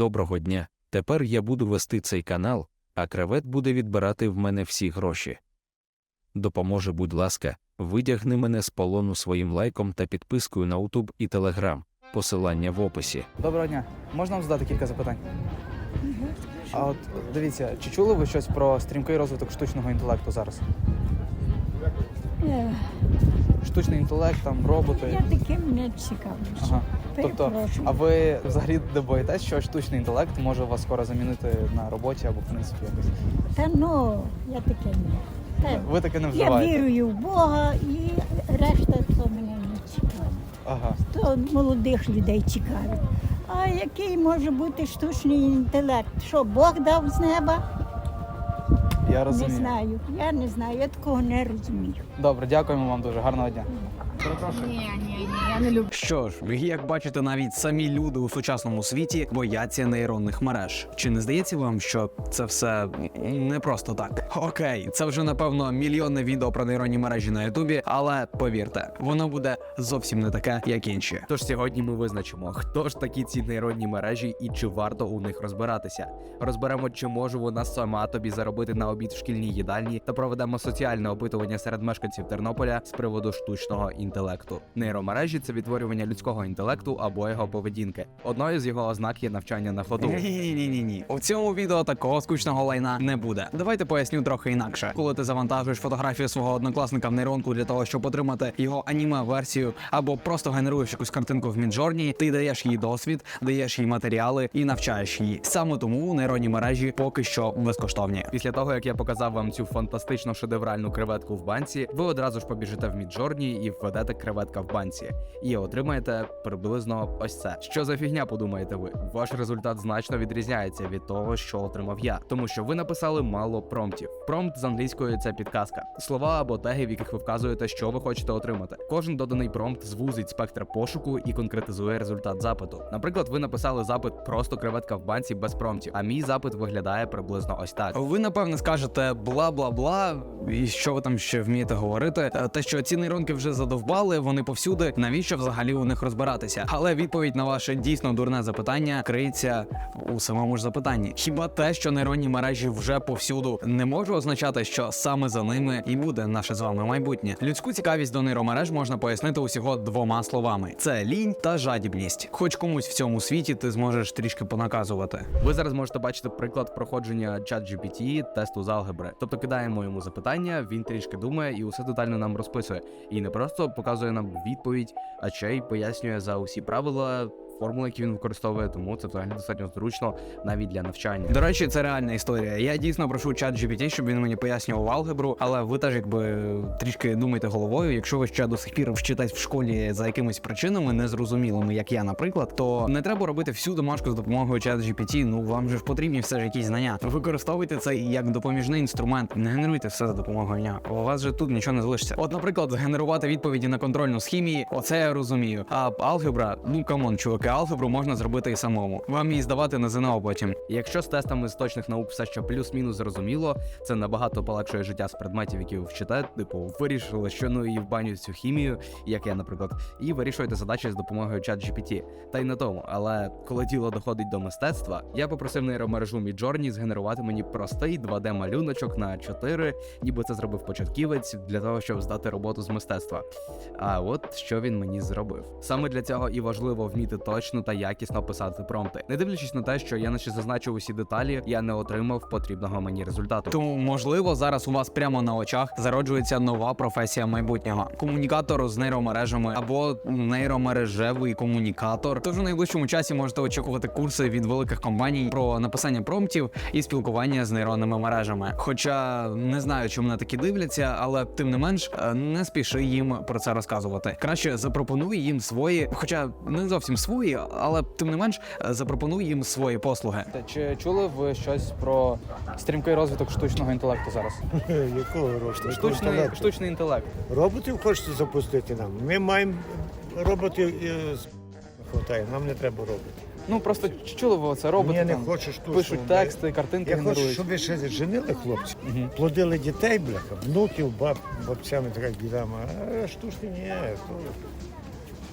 Доброго дня. Тепер я буду вести цей канал, а кревет буде відбирати в мене всі гроші. Допоможи, будь ласка, видягни мене з полону своїм лайком та підпискою на YouTube і Telegram. Посилання в описі. Доброго дня. Можна вам задати кілька запитань? А от дивіться, чи чули ви щось про стрімкий розвиток штучного інтелекту зараз? Штучний інтелект, там роботи. Я таким не цікавлюся. Ага. Тобто, Перепрошую. а ви взагалі не боїтесь, що штучний інтелект може вас скоро замінити на роботі або в принципі якось? Та ну, я таке не. Та, Ви таке не я вживаєте? вірую в Бога і решта то мене не цікавить. Ага. То молодих людей цікавить. А який може бути штучний інтелект? Що Бог дав з неба? Я Не розумію. знаю. Я не знаю, я такого не розумію. Добре, дякуємо вам дуже. Гарного дня. Перепрошую. Ні, ні, ні, я не люблю. Що ж, як бачите, навіть самі люди у сучасному світі бояться нейронних мереж. Чи не здається вам, що це все не просто так? Окей, це вже напевно мільйонне відео про нейронні мережі на Ютубі, але повірте, воно буде зовсім не таке, як інші. Тож сьогодні ми визначимо, хто ж такі ці нейронні мережі і чи варто у них розбиратися. Розберемо, чи може вона сама тобі заробити на обід в шкільній їдальні, та проведемо соціальне опитування серед мешканців Тернополя з приводу штучного інтелекту. Нейромережі це відтворювання людського інтелекту або його поведінки. Одною з його ознак є навчання на ходу. Ні, ні, ні, ні. У цьому відео такого скучного лайна не буде. Давайте поясню трохи інакше. Коли ти завантажуєш фотографію свого однокласника в нейронку для того, щоб отримати його аніме версію, або просто генеруєш якусь картинку в Міджорні, ти даєш їй досвід, даєш їй матеріали і навчаєш її. Саме тому нейронні мережі поки що безкоштовні. Після того, як я показав вам цю фантастично шедевральну креветку в банці, ви одразу ж побіжите в Міджорні і введете креветка в банці, і отримаєте приблизно ось це. Що за фігня, подумаєте ви? Ваш результат значно відрізняється від того, що отримав я, тому що ви написали мало промптів. Промпт з англійської це підказка, слова або теги, в яких ви вказуєте, що ви хочете отримати. Кожен доданий промпт звузить спектр пошуку і конкретизує результат запиту. Наприклад, ви написали запит просто креветка в банці без промптів, а мій запит виглядає приблизно ось так. Ви напевне скажете бла бла бла, і що ви там ще вмієте говорити? Е, Те, що ці нейронки вже задовбали, вони повсюди. Навіщо взагалі у них розбиратися? Але відповідь на ваше дійсно дурне запитання криється у самому ж запитанні. Хіба те, що нейронні мережі вже повсюду, не може означати, що саме за ними і буде наше з вами майбутнє? Людську цікавість до нейромереж можна пояснити усього двома словами: це лінь та жадібність. Хоч комусь в цьому світі ти зможеш трішки понаказувати. Ви зараз можете бачити приклад проходження ChatGPT тесту з алгебри. Тобто кидаємо йому запитання, він трішки думає і усе детально нам розписує. І не просто показує нам відповідь, а чай пояснює за усі правила. Формули, які він використовує, тому це взагалі достатньо зручно навіть для навчання. До речі, це реальна історія. Я дійсно прошу чат GPT, щоб він мені пояснював алгебру, але ви теж якби трішки думайте головою. Якщо ви ще до сих пір вчитесь в школі за якимись причинами незрозумілими, як я, наприклад, то не треба робити всю домашку з допомогою чат GPT. Ну вам же ж потрібні все ж якісь знання. Використовуйте це як допоміжний інструмент. Не генеруйте все за допомогою нього. У вас же тут нічого не залишиться. От, наприклад, згенерувати відповіді на контрольну з хімії, оце я розумію. А алгебра, ну камон, чуваки, алгебру можна зробити і самому. Вам її здавати на ЗНО потім. Якщо з тестами з точних наук все ще плюс-мінус зрозуміло, це набагато полегшує життя з предметів, які ви вчите. Типу, вирішили, що ну і в баню цю хімію, як я, наприклад, і вирішуєте задачі з допомогою ChatGPT. Та й на тому. Але коли діло доходить до мистецтва, я попросив нейромережу Midjourney згенерувати мені простий 2D-малюночок на 4, ніби це зробив початківець для того, щоб здати роботу з мистецтва. А от що він мені зробив. Саме для цього і важливо вміти точно та якісно писати промпти. Не дивлячись на те, що я наче зазначив усі деталі, я не отримав потрібного мені результату. Тому, можливо, зараз у вас прямо на очах зароджується нова професія майбутнього: комунікатор з нейромережами або нейромережевий комунікатор. Тож у найближчому часі можете очікувати курси від великих компаній про написання промптів і спілкування з нейронними мережами. Хоча не знаю, чи мене такі дивляться, але тим не менш е, не спіши їм про це розказувати. Краще запропонуй їм свої, хоча не зовсім свої, але тим не менш е, запропонуй їм свої послуги. Та Чи чули ви щось про стрімкий розвиток штучного інтелекту зараз? Якого роботу? Штучний, штучний інтелект. Роботів хочете запустити нам? Ми маємо роботів е, хватає, нам не треба роботів. Ну просто чули ви це? Роботи Я не там хочу штучного. пишуть тексти, картинки Я хочу, генерують. щоб ви ще женили хлопці, Мгм. плодили дітей, бляха, внуків, баб, бабцями, така дідами. А штучні ні, то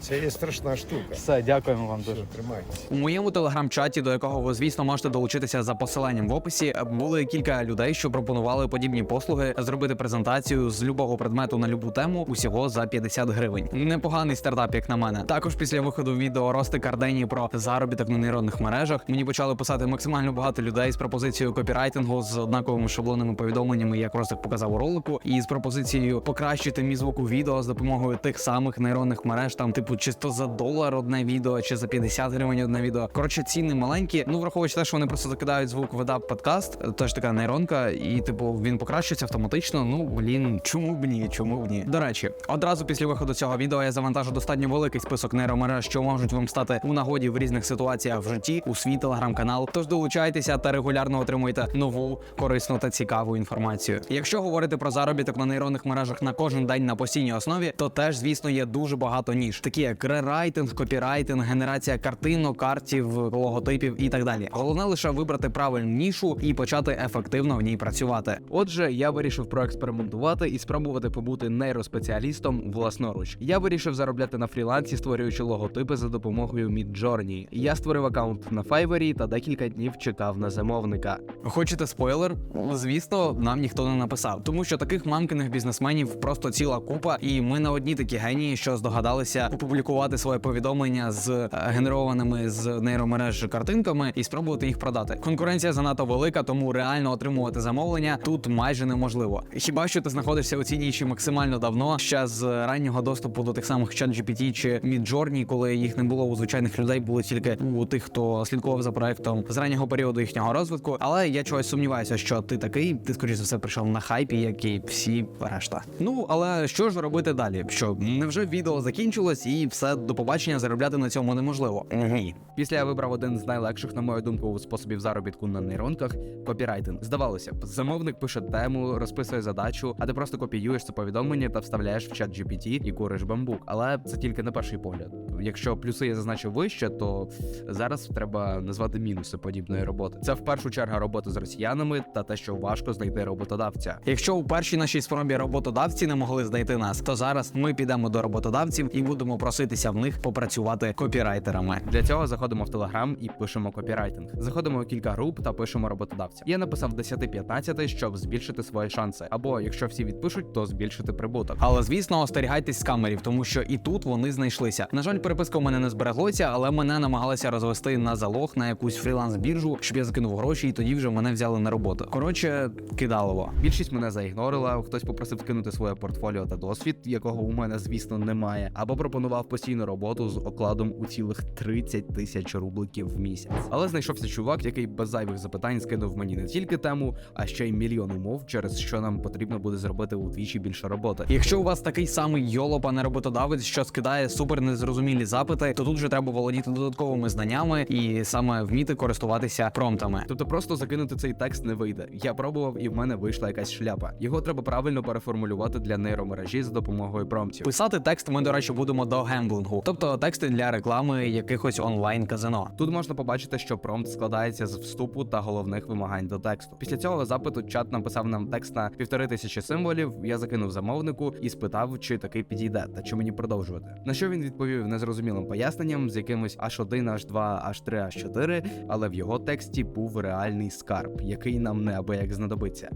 Це є страшна штука. Все, дякуємо вам дуже. тримайтеся. У моєму телеграм-чаті, до якого ви, звісно, можете долучитися за посиланням в описі, були кілька людей, що пропонували подібні послуги зробити презентацію з любого предмету на любу тему усього за 50 гривень. Непоганий стартап, як на мене. Також після виходу відео Рости Кардені про заробіток на нейронних мережах мені почали писати максимально багато людей з пропозицією копірайтингу з однаковими шаблонними повідомленнями, як Ростик показав у ролику, і з пропозицією покращити мій звук у відео з допомогою тих самих нейронних мереж, там типу чисто за долар одне відео, чи за 50 гривень одне відео. Коротше, ціни маленькі. Ну враховуючи те, що вони просто закидають звук в WhatsApp подкаст, теж така нейронка, і типу він покращується автоматично. Ну блін, чому б ні? Чому б ні? До речі, одразу після виходу цього відео я завантажу достатньо великий список нейромереж, що можуть вам стати у нагоді в різних ситуаціях в житті у свій телеграм-канал. Тож долучайтеся та регулярно отримуйте нову корисну та цікаву інформацію. Якщо говорити про заробіток на нейронних мережах на кожен день на постійній основі, то теж, звісно, є дуже багато ніж, такі як рерайтинг, копірайтинг, генерація картинок, картів, логотипів і так далі. Головне лише вибрати правильну нішу і почати ефективно в ній працювати. Отже, я вирішив проекспериментувати і спробувати побути нейроспеціалістом власноруч. Я вирішив заробляти на фрілансі, створюючи логотипи за допомогою Midjourney. Я створив аккаунт на Fiverr та декілька днів чекав на замовника. Хочете спойлер? Звісно, нам ніхто не написав, тому що таких мамкиних бізнесменів просто ціла купа, і ми не одні такі генії, що здогадалися опублікувати своє повідомлення з е, генерованими з нейромереж картинками і спробувати їх продати. Конкуренція занадто велика, тому реально отримувати замовлення тут майже неможливо. Хіба що ти знаходишся у цій ніші максимально давно, ще з раннього доступу до тих самих ChatGPT чи Midjourney, коли їх не було у звичайних людей, були тільки у тих, хто слідкував за проектом з раннього періоду їхнього розвитку. Але я чогось сумніваюся, що ти такий, ти скоріш за все прийшов на хайпі, як і всі решта. Ну але що ж робити далі? Що невже відео закінчилось і все до побачення заробляти на цьому неможливо? Ні. Після я вибрав один з найлегших, на мою думку, способів заробітку на нейронках копірайтинг. Здавалося б, замовник пише тему, розписує задачу, а ти просто копіюєш це повідомлення та вставляєш в чат GPT і куриш бамбук. Але це тільки на перший погляд. Якщо плюси я зазначив вище, то зараз треба назвати мінуси подібної роботи. Це в першу чергу робота з росіянами та те, що важко знайти роботодавця. Якщо у першій нашій спробі роботодавці не могли знайти нас, то зараз ми підемо до роботодавців і будемо проситися в них попрацювати копірайтерами. Для цього заходимо в Телеграм і пишемо копірайтинг. Заходимо у кілька груп та пишемо роботодавця. Я написав 10-15, щоб збільшити свої шанси. Або якщо всі відпишуть, то збільшити прибуток. Але звісно, остерігайтесь скамерів, тому що і тут вони знайшлися. На жаль, переписка у мене не збереглося, але мене намагалися розвести на залог на якусь фріланс-біржу, щоб я закинув гроші, і тоді вже мене взяли на роботу. Коротше, кидалово. Більшість мене заігнорила, хтось попросив кинути своє портфоліо та досвід, якого у мене, звісно, немає, або пропонував постійну роботу з окладом у цілих 30 тисяч рубликів в місяць. Але знайшовся чувак, який без зайвих запитань скинув мені не тільки тему, а ще й мільйон умов, через що нам потрібно буде зробити удвічі більше роботи. Якщо у вас такий самий йолоп, а не роботодавець, що скидає супер незрозумілі запити, то тут вже треба володіти додатковими знаннями і саме вміти користуватися промптами. Тобто просто закинути цей текст не вийде. Я пробував, і в мене вийшла якась шляпа. Його треба правильно переформулювати для нейромережі за допомогою промптів. Писати текст ми, до речі, будемо до гемблингу, тобто тексти для реклами якихось онлайн казино. Тут можна побачити, що промпт складається з вступу та головних вимагань до тексту. Після цього запиту чат написав нам текст на півтори тисячі символів. Я закинув замовнику і спитав, чи такий підійде та чи мені продовжувати. На що він відповів незрозумілим поясненням з якимось H1, H2, H3, H4, але в його тексті був реальний скарб, який нам неабияк знадобиться.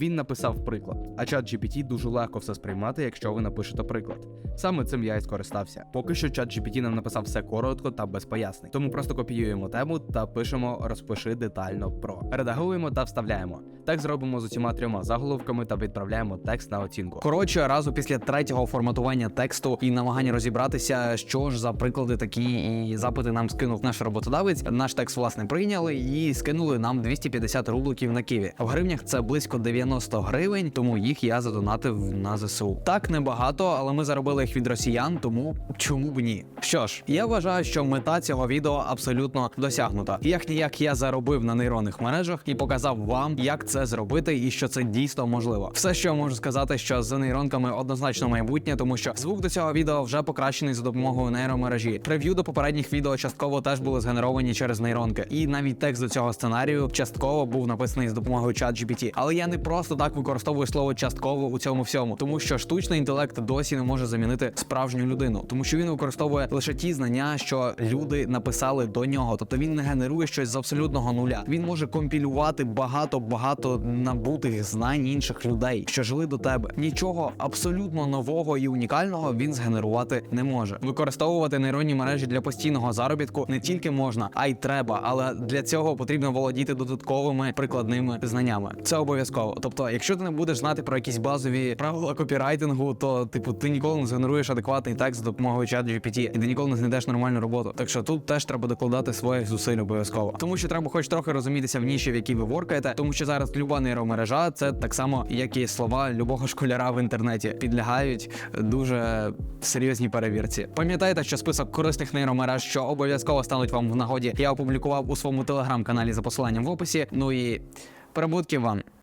Він написав приклад, а чат GPT дуже легко все сприймати, якщо ви напишете приклад. Саме цим я і скористався. Поки що чат GPT нам написав все коротко та без пояснень. Тому просто копіюємо тему та пишемо розпиши детально про. Редагуємо та вставляємо. Так зробимо з усіма трьома заголовками та відправляємо текст на оцінку. Коротше, разу після третього форматування тексту і намагання розібратися, що ж за приклади такі і запити нам скинув наш роботодавець. Наш текст власне прийняли і скинули нам 250 рубликів на ківі. В гривнях це близько 90 гривень, тому їх я задонатив на ЗСУ. Так небагато, але ми заробили їх від росіян, тому чому б ні? Що ж, я вважаю, що мета цього відео абсолютно досягнута. Як ніяк я заробив на нейронних мережах і показав вам, як це зробити, і що це дійсно можливо. Все, що я можу сказати, що з нейронками однозначно майбутнє, тому що звук до цього відео вже покращений за допомогою нейромережі. Прев'ю до попередніх відео частково теж були згенеровані через нейронки, і навіть текст до цього сценарію частково був написаний з допомогою ChatGPT. Але я не проти просто так використовую слово частково у цьому всьому, тому що штучний інтелект досі не може замінити справжню людину, тому що він використовує лише ті знання, що люди написали до нього. Тобто він не генерує щось з абсолютного нуля. Він може компілювати багато багато набутих знань інших людей, що жили до тебе. Нічого абсолютно нового і унікального він згенерувати не може. Використовувати нейронні мережі для постійного заробітку не тільки можна, а й треба. Але для цього потрібно володіти додатковими прикладними знаннями. Це обов'язково. Тобто, якщо ти не будеш знати про якісь базові правила копірайтингу, то типу ти ніколи не згенеруєш адекватний текст з допомогою чат GPT, і ти ніколи не знайдеш нормальну роботу. Так що тут теж треба докладати своїх зусиль обов'язково. Тому що треба хоч трохи розумітися в ніші, в якій ви воркаєте, тому що зараз люба нейромережа це так само, як і слова любого школяра в інтернеті, підлягають дуже серйозній перевірці. Пам'ятайте, що список корисних нейромереж, що обов'язково стануть вам в нагоді, я опублікував у своєму телеграм-каналі за посиланням в описі. Ну і прибутків вам.